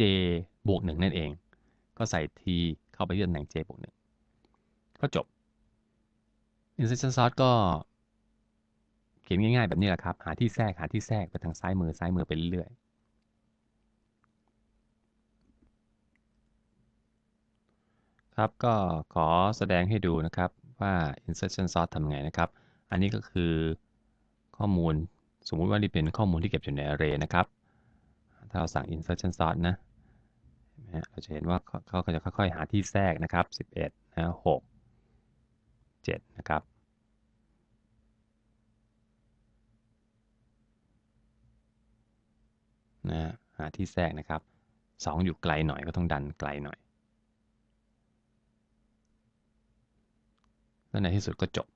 j บวกหนึ่งนั่นเอง ก็ใส่ t เข้าไปที่ตำแหน่ง j บวกหนึ่งก็จบ insertion sort ก็ เขียนง่ายๆ แบบนี้แหละครับ หาที่แทรกหาที่แทรกไปทางซ้ายมือซ้ายมือไปเรื่อยๆครับก็ขอแสดงให้ดูนะครับว่า insertion sort ทำไงนะครับ อันนี้ก็คือข้อมูลสมมุติว่านี่เป็นข้อมูลที่เก็บอยู่ใน array นะครับ ถ้าเราสั่ง insertion sort นะเราจะเห็นว่าเขาจะค่อย ๆ หาที่แทรกนะครับ 11นะ6 7 นะครับ นะหาที่แทรกนะครับ 2 อยู่ไกลหน่อยก็ต้องดันไกลหน่อย แล้วในที่สุดก็จบ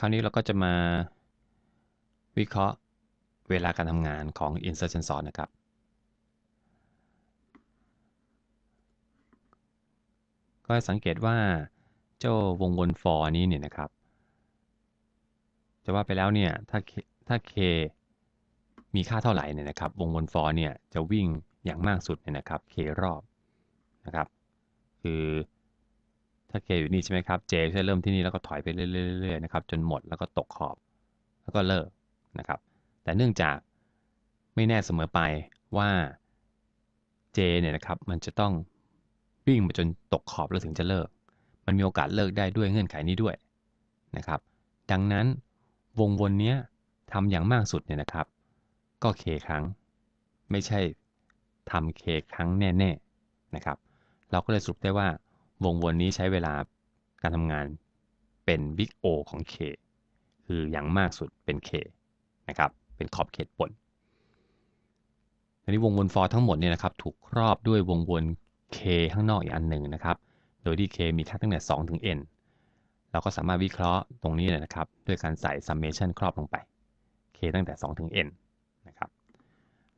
คราวนี้เราก็จะมา วิเคราะห์เวลาการทำงานของ insertion sort นะครับ ก็สังเกตว่าเจ้าวงวน for นี้เนี่ยนะครับ จะว่าไปแล้วเนี่ย ถ้าถ้า k มีค่าเท่าไหร่เนี่ยนะครับ วงวน for เนี่ยจะวิ่งอย่างมากสุดเนี่ยนะครับ k รอบนะครับ คือถ้า k อยู่นี่ใช่ไหมครับ j จะเริ่มที่นี่แล้วก็ถอยไปเรื่อยๆนะครับ จนหมดแล้วก็ตกขอบ แล้วก็เลิก นะครับ แต่เนื่องจากไม่แน่เสมอไปว่า j เนี่ยนะครับมันจะต้องวิ่งไปจนตกขอบแล้วถึงจะเลิก มันมีโอกาสเลิกได้ด้วยเงื่อนไขนี้ด้วยนะครับ ดังนั้นวงวนนี้ทำอย่างมากสุดเนี่ยนะครับ ก็ k ครั้ง ไม่ใช่ทำ k ครั้งแน่ๆนะครับ เราก็เลยสรุปได้ว่าวงวนนี้ใช้เวลาการทำงานเป็น big O ของ k คืออย่างมากสุดเป็น k นะครับ เป็นขอบเขตบนอันนี้วงวน for ทั้งหมดเนี่ยนะครับถูกครอบด้วยวงวน k ข้างนอกอีกอันหนึ่งนะครับ โดยที่ k มีค่าตั้งแต่2ถึง n เราก็สามารถวิเคราะห์ตรงนี้นะครับ ด้วยการใส่ summation ครอบลงไป k ตั้งแต่2ถึง n นะครับ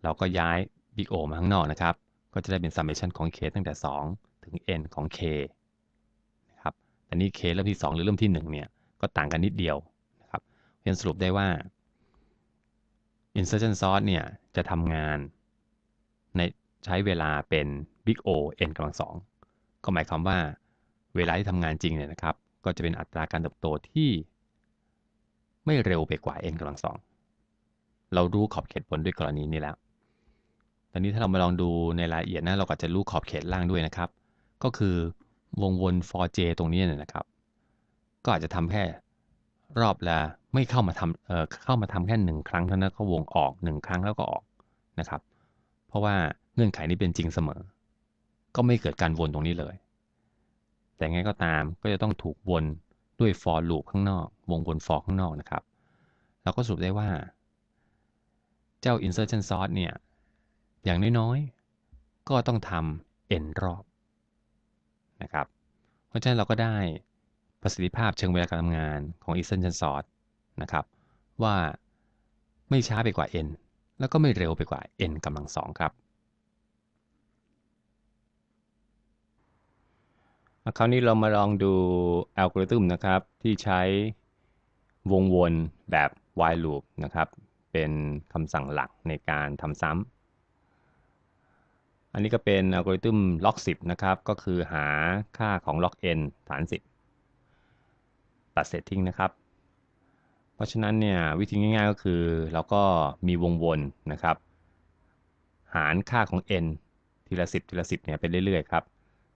เราก็ย้าย big O มาข้างนอกนะครับ ก็จะได้เป็น summation ของ k ตั้งแต่ 2 ถึง n ของ k นะครับแต่นี้ k เริ่มที่ 2 หรือเริ่มที่ 1 เนี่ย ก็ต่างกันนิดเดียวนะครับเพียงสรุปได้ว่า insertion sort เนี่ยจะทำงานในใช้เวลาเป็น big O n กำลังสองก็หมายความว่าเวลาที่ทำงานจริงเนี่ยนะครับ ก็จะเป็นอัตราการเติบโตที่ ไม่เร็วไปกว่า n กำลังสองเรารู้ขอบเขตบนด้วยกรณีนี้แล้ว ตอนนี้ถ้าเรามาลองดูในรายละเอียดนะเราก็จะรู้ขอบเขตล่างด้วยนะครับ ก็คือวงวน for j ตรงนี้เนี่ยนะครับ ก็อาจจะทำแค่รอบละ ไม่เข้ามาทำเอ่อเข้ามาทำแค่หนึ่งครั้งเท่านั้นก็วงออกหนึ่งครั้งแล้วก็ออกนะครับ เพราะว่าเงื่อนไขนี้เป็นจริงเสมอ ก็ไม่เกิดการวนตรงนี้เลย แต่ไงก็ตามก็จะต้องถูกวนด้วย for loop ข้างนอก วงวน for ข้างนอกนะครับ เราก็สรุปได้ว่า เจ้า insertion sort เนี่ย อย่างน้อยๆ ก็ต้องทำ n รอบนะครับ เพราะฉะนั้นเราก็ได้ประสิทธิภาพเชิงเวลาการทำงานของ insertion sort นะครับว่าไม่ช้าไปกว่า n แล้วก็ไม่เร็วไปกว่า n กำลังสองครับคราวนี้เรามาลองดูอัลกอริทึมนะครับ ที่ใช้วงวนแบบ while loop นะครับ เป็นคำสั่งหลักในการทำซ้ำอันนี้ก็เป็นอัลกอริทึม log 10 นะครับ ก็คือหาค่าของ log n ฐาน 10 ตัดเสร็จทิ้งนะครับ เพราะฉะนั้นเนี่ยวิธีง่ายๆก็คือเราก็มีวงวนนะครับ หารค่าของ n ทีละ 10 ทีละ 10เนี่ยไปเรื่อยๆครับ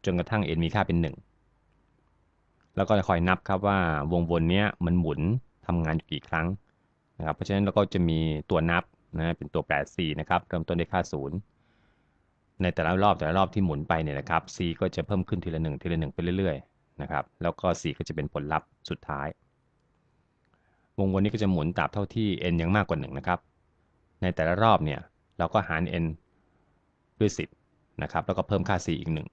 จนกระทั่ง n มีค่าเป็น 1 แล้วก็คอยนับครับว่าวงวนนี้มันหมุนทำงานอยู่กี่ครั้งนะครับเพราะฉะนั้นเราก็จะมีตัวนับนะเป็นตัวแปร c นะครับเริ่มต้นด้วยค่า 0 ในแต่ละรอบแต่ละรอบที่หมุนไปเนี่ยนะครับ c ก็จะเพิ่มขึ้นทีละ 1 ทีละ 1 ไปเรื่อยๆนะครับแล้วก็ c ก็จะเป็นผลลัพธ์สุดท้าย วงวนนี้ก็จะหมุนตราบเท่าที่ n ยังมากกว่า1นะครับ ในแต่ละรอบเนี่ยเราก็หาร n ด้วย 10นะครับ แล้วก็เพิ่มค่า c อีก 1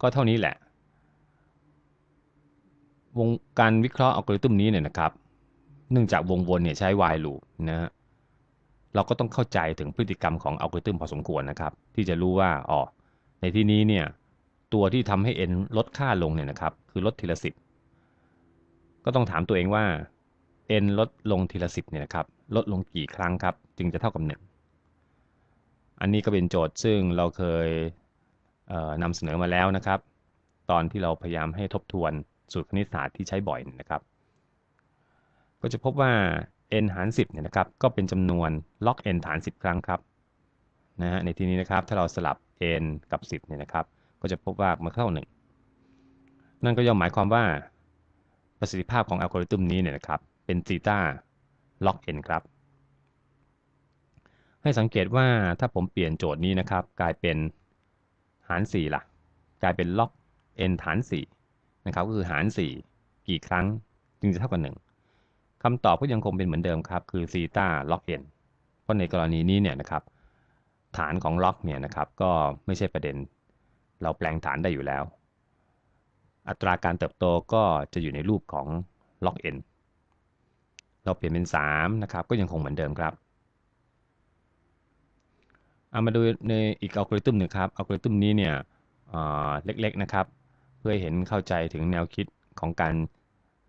ก็เท่านี้แหละ วงการวิเคราะห์อัลกอริทึมนี้เนี่ยนะครับ เนื่องจากวงวนเนี่ยใช้ while loop นะฮะ เราก็ต้องเข้าใจถึงพฤติกรรมของอัลกอริทึมพอสมควรนะครับ ที่จะรู้ว่า อ๋อ ในที่นี้เนี่ย ตัวที่ทำให้ n ลดค่าลงเนี่ยนะครับ คือลดทีละสิบ ก็ต้องถามตัวเองว่า n ลดลงทีละสิบเนี่ยนะครับ ลดลงกี่ครั้งครับ จึงจะเท่ากับ 1 อันนี้ก็เป็นโจทย์ซึ่งเราเคยเนำเสนอมาแล้วนะครับ ตอนที่เราพยายามให้ทบทวนสูตรคณิตศาสตร์ที่ใช้บ่อยนะครับ ก็จะพบว่า n หาร 10เนี่ยนะครับ ก็เป็นจำนวน log n ฐาน 10 ครั้งครับนะฮะในที่นี้นะครับถ้าเราสลับ n กับ 10เนี่ยนะครับ ก็จะพบว่ามันเท่า1นั่นก็ย่อมหมายความว่า ประสิทธิภาพของอัลกอริทึมนี้เนี่ยนะครับเป็นซีตา log n ครับ ให้สังเกตว่าถ้าผมเปลี่ยนโจทย์นี้นะครับ กลายเป็นหาร4ล่ะ กลายเป็น log n ฐาน4นะครับก็คือหาร 4 กี่ครั้งจึงจะเท่ากับ1คำตอบก็ยังคงเป็นเหมือนเดิมครับ คือซีตา log n เอ็นเพราะในกรณีนี้เนี่ยนะครับ ฐานของ log เนี่ยนะครับก็ไม่ใช่ประเด็น เราแปลงฐานได้อยู่แล้ว อัตราการเติบโตก็จะอยู่ในรูปของ log n เราเปลี่ยนเป็น 3 นะครับ ก็ยังคงเหมือนเดิมครับเอามาดูในอีกอัลกอริทึมหนึ่งครับอัลกอริทึมนี้เนี่ยเล็กๆนะครับ เพื่อเห็นเข้าใจถึงแนวคิดของการ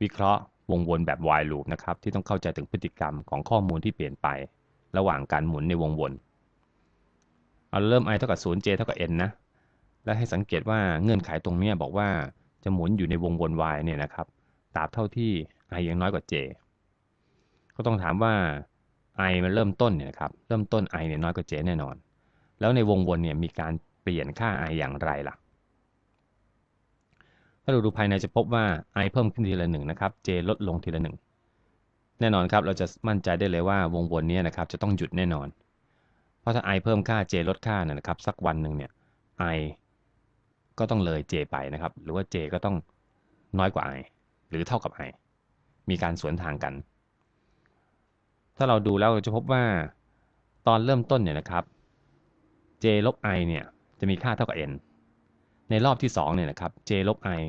วิเคราะห์วงวนแบบ while loop นะครับ ที่ต้องเข้าใจถึงพฤติกรรมของข้อมูลที่เปลี่ยนไป ระหว่างการหมุนในวงวนเอาเริ่ม i เท่ากับ0 j เท่ากับ n นะ และให้สังเกตว่าเงื่อนไขตรงนี้บอกว่า จะหมุนอยู่ในวงวน y เนี่ยนะครับตราบเท่าที่ i ยังน้อยกว่า j ก็ต้องถามว่า i มันเริ่มต้นเนี่ยครับเริ่มต้น i เนี่ยน้อยกว่า j แน่นอน แล้วในวงวนเนี่ยมีการเปลี่ยนค่า i อย่างไรล่ะถ้าเราดูภายในจะพบว่า i เพิ่มขึ้นทีละหนึ่งนะครับ j ลดลงทีละหนึ่งแน่นอนครับเราจะมั่นใจได้เลยว่าวงวนนี้นะครับจะต้องหยุดแน่นอน เพราะถ้า i เพิ่มค่า j ลดค่านะครับสักวันหนึ่งเนี่ย i ก็ต้องเลย j ไปนะครับ หรือว่า j ก็ต้องน้อยกว่า i หรือเท่ากับ i มีการสวนทางกัน ถ้าเราดูแล้วเราจะพบว่าตอนเริ่มต้นเนี่ยนะครับ j ลบ i เนี่ยจะมีค่าเท่ากับ n ในรอบที่2เนี่ยนะครับ j ลบ i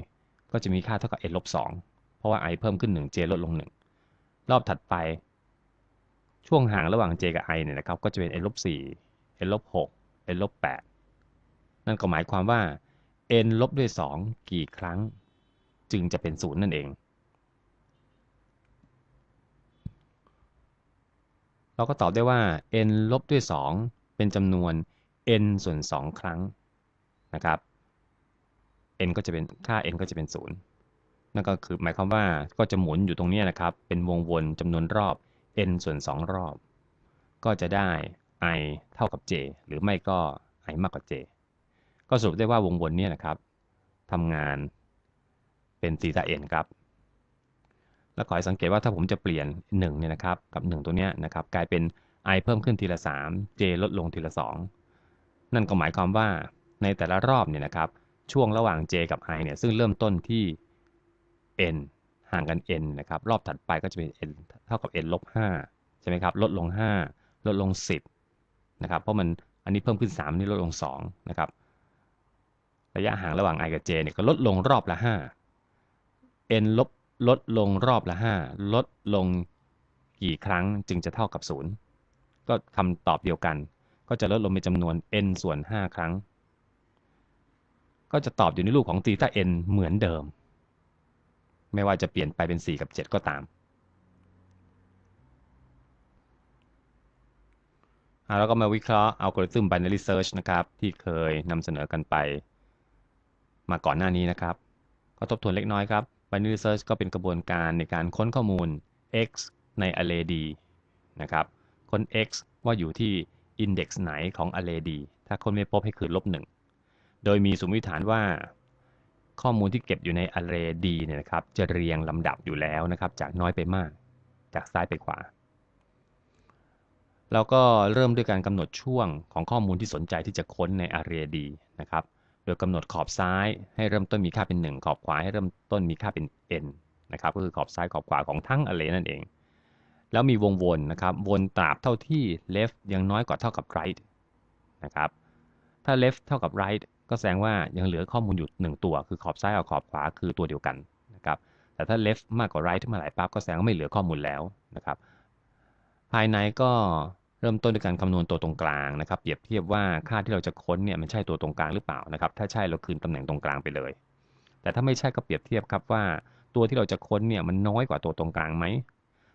ก็จะมีค่าเท่ากับ n ลบ2เพราะว่า i เพิ่มขึ้น 1 j ลดลง 1 รอบถัดไป ช่วงห่างระหว่าง j กับ i เนี่ยนะครับก็จะเป็น n ลบ4 n ลบ6 n ลบ8นั่นก็หมายความว่า n ลบด้วย 2 กี่ครั้ง จึงจะเป็น 0 นั่นเอง เราก็ตอบได้ว่า n ลบด้วย 2 เป็นจำนวน n ส่วน 2 ครั้งนะครับ n ก็จะเป็นค่า n ก็จะเป็น 0 นั่นก็คือหมายความว่าก็จะหมุนอยู่ตรงนี้นะครับ เป็นวงวนจำนวนรอบ n ส่วน 2 รอบ ก็จะได้ i เท่ากับ j หรือไม่ก็ i มากกว่า j ก็สรุปได้ว่าวงวนนี้นะครับทำงานเป็นซีตา n ครับ แล้วขอให้สังเกตว่าถ้าผมจะเปลี่ยน1เนี่ยนะครับกับ 1 ตัวเนี้ยนะครับกลายเป็น i เพิ่มขึ้นทีละ 3 j ลดลงทีละ 2 นั่นก็หมายความว่าในแต่ละรอบเนี่ยนะครับช่วงระหว่าง j กับ i เนี่ยซึ่งเริ่มต้นที่ n ห่างกัน n นะครับรอบถัดไปก็จะเป็น n เท่ากับ n ลบ5ใช่ไหมครับลดลง 5 ลดลง 10นะครับเพราะมันอันนี้เพิ่มขึ้น 3 นี่ลดลง2นะครับ ระยะห่างระหว่าง i กับ j เนี่ยก็ลดลงรอบละ 5 n ลบลดลงรอบละ 5 ลดลงกี่ครั้งจึงจะเท่ากับ 0 ก็คำตอบเดียวกัน ก็จะลดลงเป็นจำนวน n ส่วน 5 ครั้ง ก็จะตอบอยู่ในรูปของตีตา n เหมือนเดิม ไม่ว่าจะเปลี่ยนไปเป็น 4 กับ 7 ก็ตามแล้วก็มาวิเคราะห์อัลกอริทึม binary search นะครับ ที่เคยนำเสนอกันไป มาก่อนหน้านี้นะครับ ก็ทบทวนเล็กน้อยครับ binary search ก็เป็นกระบวนการในการค้นข้อมูล x ใน array d นะครับ ค้น x ว่าอยู่ที่ index ไหนของ array d ถ้าค้นไม่พบให้คืนลบ1โดยมีสมมติฐานว่า ข้อมูลที่เก็บอยู่ใน array d เนี่ยนะครับ จะเรียงลำดับอยู่แล้วนะครับ จากน้อยไปมาก จากซ้ายไปขวาเราก็เริ่มด้วยการกำหนดช่วงของข้อมูลที่สนใจที่จะค้นใน array d นะครับ โดยกำหนดขอบซ้ายให้เริ่มต้นมีค่าเป็น 1 ขอบขวาให้เริ่มต้นมีค่าเป็น n นะครับก็คือขอบซ้ายขอบขวาของทั้ง array นั่นเอง แล้วมีวงวนนะครับวนตราบเท่าที่ left ยังน้อยกว่าเท่ากับ right นะครับถ้า left เท่ากับ right ก็แสดงว่ายังเหลือข้อมูลอยู่ 1 ตัว คือขอบซ้ายกับขอบขวาคือตัวเดียวกันนะครับแต่ถ้า left มากกว่า right เมื่อไหร่ปั๊บก็แสดงว่าไม่เหลือข้อมูลแล้วนะครับภายในก็ เริ่มต้นด้วยการคำนวณตัวตรงกลางนะครับ เปรียบเทียบว่าค่าที่เราจะค้นเนี่ยมันใช่ตัวตรงกลางหรือเปล่านะครับ ถ้าใช่เราคืนตำแหน่งตรงกลางไปเลย แต่ถ้าไม่ใช่ก็เปรียบเทียบครับว่า ตัวที่เราจะค้นเนี่ยมันน้อยกว่าตัวตรงกลางไหม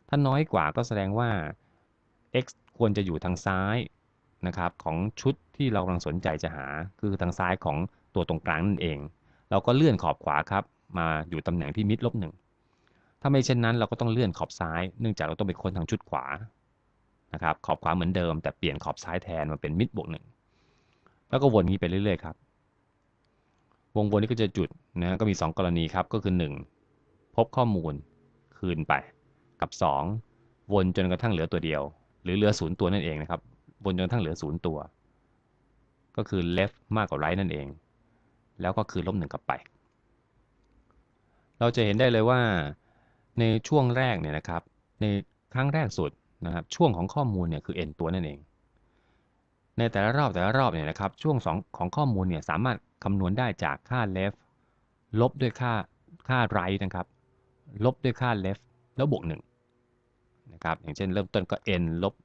ถ้าน้อยกว่าก็แสดงว่า x ควรจะอยู่ทางซ้ายนะครับของชุดที่เรากำลังสนใจจะหา คือทางซ้ายของตัวตรงกลางนั่นเอง เราก็เลื่อนขอบขวาครับมาอยู่ตำแหน่งที่มิดลบหนึ่งถ้าไม่เช่นนั้นเราก็ต้องเลื่อนขอบซ้าย เนื่องจากเราต้องไปค้นทางชุดขวา นะครับขอบขวาเหมือนเดิม แต่เปลี่ยนขอบซ้ายแทนมาเป็นมิดบวกหนึ่งแล้วก็วนนี้ไปเรื่อยๆครับ วงวนนี้ก็จะจุดนะก็มี 2 กรณีครับก็คือ 1 พบข้อมูลคืนไปกับ 2 วนจนกระทั่งเหลือตัวเดียว หรือเหลือศูนย์ตัวนั่นเองนะครับ วนจนกระทั่งเหลือศูนย์ตัว ก็คือ left มากกว่า right นั่นเอง แล้วก็คือลบหนึ่งกลับไป เราจะเห็นได้เลยว่าในช่วงแรกเนี่ยนะครับ ในครั้งแรกสุด นะครับช่วงของข้อมูลเนี่ยคือ n ตัวนั่นเอง ในแต่ละรอบแต่ละรอบเนี่ยนะครับช่วงสองของข้อมูลเนี่ยสามารถคำนวณได้จากค่า left ลบด้วยค่าค่า right นะครับ ลบด้วยค่า left แล้วบวกหนึ่งนะครับอย่างเช่นเริ่มต้นก็ n ลบ